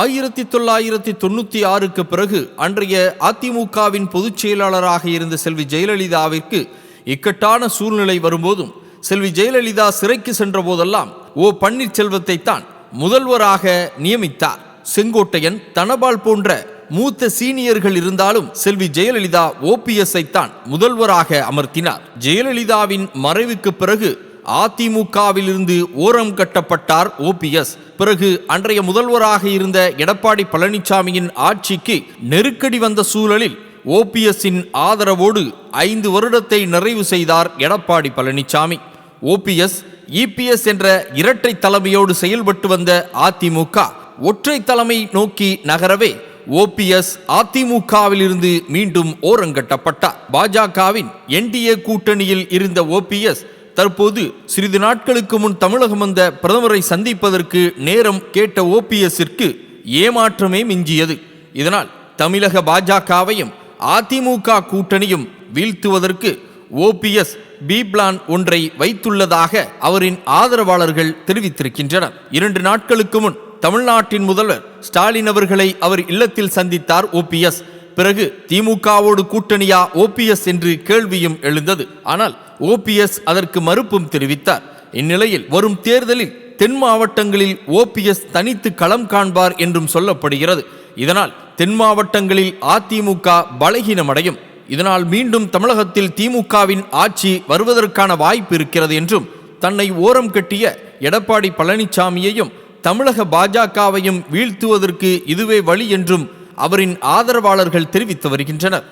ஆயிரத்தி தொள்ளாயிரத்தி தொண்ணூத்தி ஆறுக்கு பிறகு அன்றைய அதிமுகவின் பொதுச் செயலாளராக இருந்த செல்வி ஜெயலலிதாவிற்கு இக்கட்டான சூழ்நிலை வரும்போதும் செல்வி ஜெயலலிதா சிறைக்கு சென்ற போதெல்லாம் ஓ பன்னீர்செல்வத்தை தான் முதல்வராக நியமித்தார். செங்கோட்டையன் தனபால் போன்ற மூத்த சீனியர்கள் இருந்தாலும் செல்வி ஜெயலலிதா ஓபிஎஸ்ஐ தான் முதல்வராக அமர்த்தினார். ஜெயலலிதாவின் மறைவுக்கு பிறகு அதிமுகவிலிருந்து ஓரம் கட்டப்பட்டார் ஓபிஎஸ் பிறகு அன்றைய முதல்வராக இருந்த எடப்பாடி பழனிசாமியின் ஆட்சிக்கு நெருக்கடி வந்த சூழலில் ஓபிஎஸ்ஸின் ஆதரவோடு ஐந்து வருடத்தை நிறைவு செய்தார் எடப்பாடி பழனிசாமி. ஓபிஎஸ் இபிஎஸ் என்ற இரட்டை தலைமையோடு செயல்பட்டு வந்த அதிமுக ஒற்றை தலைமை நோக்கி நகரவே ஓபிஎஸ் அதிமுகவிலிருந்து மீண்டும் ஓரங்கட்டப்பட்டார். பாஜகவின் என்டிஏ கூட்டணியில் இருந்த ஓபிஎஸ் தற்போது சிறிது நாட்களுக்கு முன் தமிழகம் வந்த பிரதமரை சந்திப்பதற்கு நேரம் கேட்ட ஓபிஎஸ்ஸிற்கு ஏமாற்றமே மிஞ்சியது. இதனால் தமிழக பாஜகவையும் அதிமுக கூட்டணியும் வீழ்த்துவதற்கு ஓபிஎஸ் பி பிளான் ஒன்றை வைத்துள்ளதாக அவரின் ஆதரவாளர்கள் தெரிவித்திருக்கின்றனர். இரண்டு நாட்களுக்கு முன் தமிழ்நாட்டின் முதல்வர் ஸ்டாலின் அவர்களை அவர் இல்லத்தில் சந்தித்தார் ஓபிஎஸ் பிறகு திமுகவோடு கூட்டணியா ஓபிஎஸ் என்று கேள்வியும் எழுந்தது. ஆனால் ஓபிஎஸ் அதற்கு மறுப்பும் தெரிவித்தார். இந்நிலையில் வரும் தேர்தலில் தென் மாவட்டங்களில் ஓபிஎஸ் தனித்து களம் காண்பார் என்றும் சொல்லப்படுகிறது. இதனால் தென் மாவட்டங்களில் அதிமுக பலகீனமடையும். இதனால் மீண்டும் தமிழகத்தில் திமுகவின் ஆட்சி வருவதற்கான வாய்ப்பு இருக்கிறது என்றும் தன்னை ஓரம் கட்டிய எடப்பாடி பழனிசாமியையும் தமிழக பாஜகவையும் வீழ்த்துவதற்கு இதுவே வழி என்றும் அவரின் ஆதரவாளர்கள் தெரிவித்து வருகின்றனர்.